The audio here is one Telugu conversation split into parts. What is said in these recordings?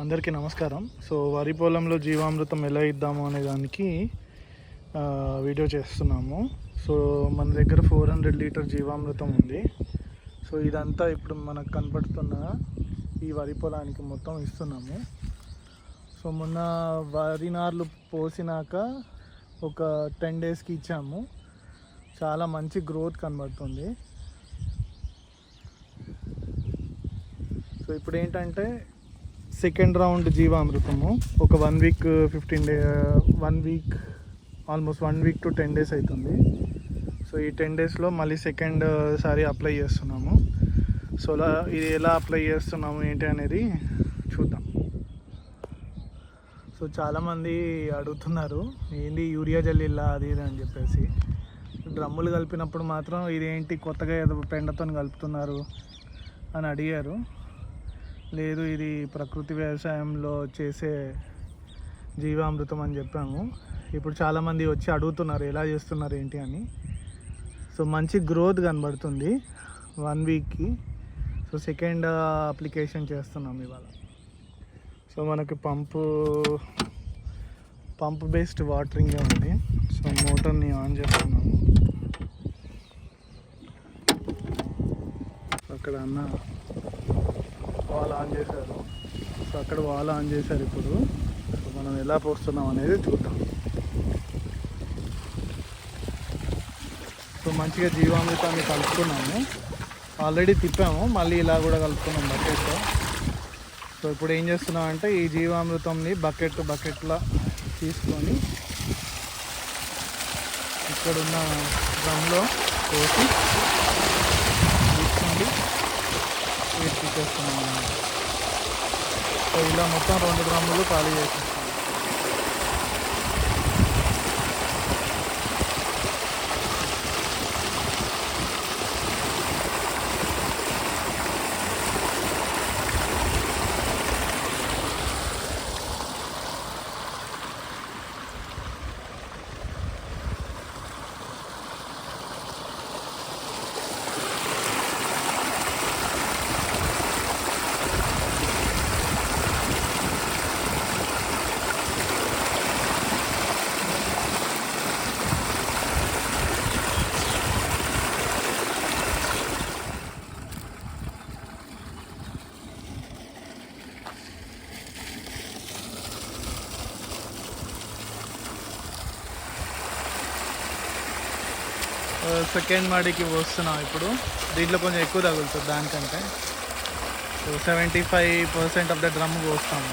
అందరికీ నమస్కారం. సో వరి పొలంలో జీవామృతం ఎలా ఇద్దాము అనే దానికి వీడియో చేస్తున్నాము. సో మన దగ్గర ఫోర్ హండ్రెడ్ లీటర్ జీవామృతం ఉంది. సో ఇదంతా ఇప్పుడు మనకు కనపడుతున్న ఈ వరి పొలానికి మొత్తం ఇస్తున్నాము. సో మొన్న వరి నార్లు పోసినాక ఒక టెన్ డేస్కి ఇచ్చాము. చాలా మంచి గ్రోత్ కనబడుతుంది. సో ఇప్పుడు ఏంటంటే సెకండ్ రౌండ్ జీవామృతము. ఒక one week fifteen day one week almost one week to ten days అవుతుంది సో ఈ టెన్ డేస్లో మళ్ళీ సెకండ్ uh, సారి అప్లై చేస్తున్నాము. సో అలా ఇది ఎలా అప్లై చేస్తున్నాము ఏంటి అనేది చూద్దాం. సో చాలామంది అడుగుతున్నారు ఏంది యూరియా జల్లిలా అది ఇది అని చెప్పేసి. డ్రమ్ములు కలిపినప్పుడు మాత్రం ఇదేంటి కొత్తగా ఏదో పెండతో కలుపుతున్నారు అని అడిగారు. లేదు ఇది ప్రకృతి వ్యవసాయంలో చేసే జీవామృతం అని చెప్పాము. ఇప్పుడు చాలామంది వచ్చి అడుగుతున్నారు ఎలా చేస్తున్నారు ఏంటి అని. సో మంచి గ్రోత్ కనబడుతుంది వన్ వీక్కి. సో సెకండ్ అప్లికేషన్ చేస్తున్నాం ఇవాళ. సో మనకి పంపు పంప్ బేస్డ్ వాటరింగ్ ఉంది. సో మోటార్ని ఆన్ చేస్తున్నాము. అక్కడ అన్న వాల్ ఆన్ చేశారు. సో అక్కడ వాల్ ఆన్ చేశారు ఇప్పుడు. సో మనం ఎలా పోస్తున్నాం అనేది చూద్దాం. సో మంచిగా జీవామృతాన్ని కలుపుకున్నాము. ఆల్రెడీ తిప్పాము. మళ్ళీ ఇలా కూడా కలుపుకున్నాం బకెట్ సో ఇప్పుడు ఏం చేస్తున్నాం అంటే ఈ జీవామృతంని బకెట్ బకెట్లా తీసుకొని ఇక్కడున్న డ్రమ్లో పోసి తీసుకోండి వేసుకొచ్చేస్తున్నాం చేస్తున్నాము సో ఇలా మొత్తం రెండు డ్రమ్ములు ఖాళీ చేసేస్తాం సెకండ్ మాడికి వస్తున్నాం ఇప్పుడు. దీంట్లో కొంచెం ఎక్కువ తగులుతుంది దానికంటే. So seventy five percent of the drum పోస్తాము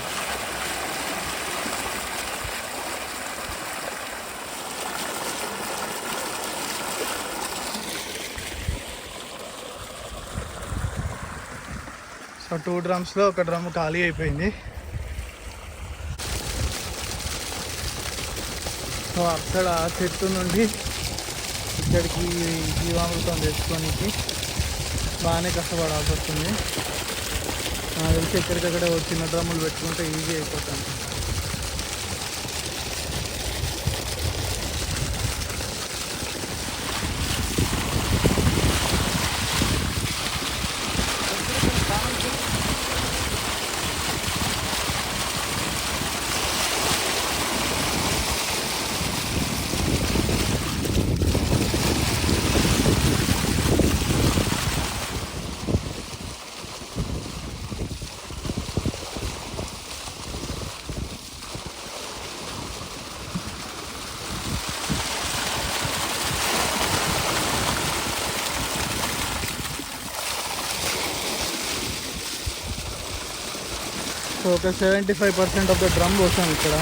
so two డ్రమ్స్లో ఒక డ్రమ్ ఖాళీ అయిపోయింది. సో అక్కడ ఆ చెట్టు నుండి ఇక్కడికి జీవామృతం తెచ్చుకోనికి బాగానే కష్టపడాల్సి వస్తుంది. నాకు తెలిసి ఎక్కడికక్కడ ఓ చిన్న డ్రమ్ములు పెట్టుకుంటే ఈజీ అయిపోతుంది. సో ఒక seventy five percent of the drum పోసాం ఇక్కడ.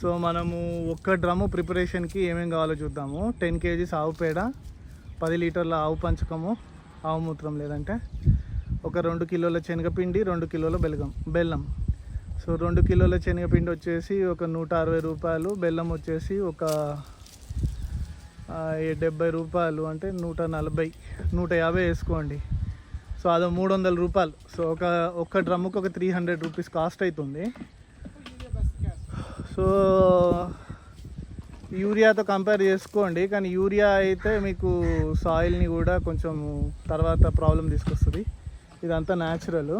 సో మనము ఒక్క డ్రమ్ము ప్రిపరేషన్కి ఏమేమి కావాలో చూద్దాము. టెన్ కేజీస్ ఆవు పేడ పది లీటర్ల ఆవు పంచకము ఆవు మూత్రం లేదంటే ఒక రెండు కిలోల శనగపిండి రెండు కిలోల బెల్లం బెల్లం. సో రెండు కిలోల శనగపిండి వచ్చేసి ఒక నూట అరవై రూపాయలు బెల్లం వచ్చేసి ఒక డెబ్బై రూపాయలు అంటే నూట నలభై నూట యాభై వేసుకోండి. సో అది మూడు వందల రూపాయలు. సో ఒక ఒక్క డ్రమ్ముకి ఒక త్రీ హండ్రెడ్ రూపీస్ కాస్ట్ అవుతుంది సో యూరియాతో కంపేర్ చేసుకోండి కానీ యూరియా అయితే మీకు సాయిల్ని కూడా కొంచెం తర్వాత ప్రాబ్లం తీసుకొస్తుంది. ఇదంతా న్యాచురల్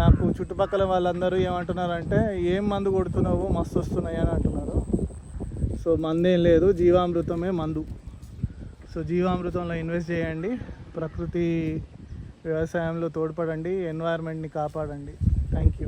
నాకు చుట్టుపక్కల వాళ్ళందరూ ఏమంటున్నారంటే ఏం మందు కొడుతున్నావు? మస్తు వస్తున్నాయి అని అంటున్నారు. సో మందేం లేదు జీవామృతమే మందు. సో జీవామృతంలో ఇన్వెస్ట్ చేయండి. ప్రకృతి వ్యవసాయంలో తోడ్పడండి ఎన్వైర్న్మెంట్ని కాపాడండి. Thank you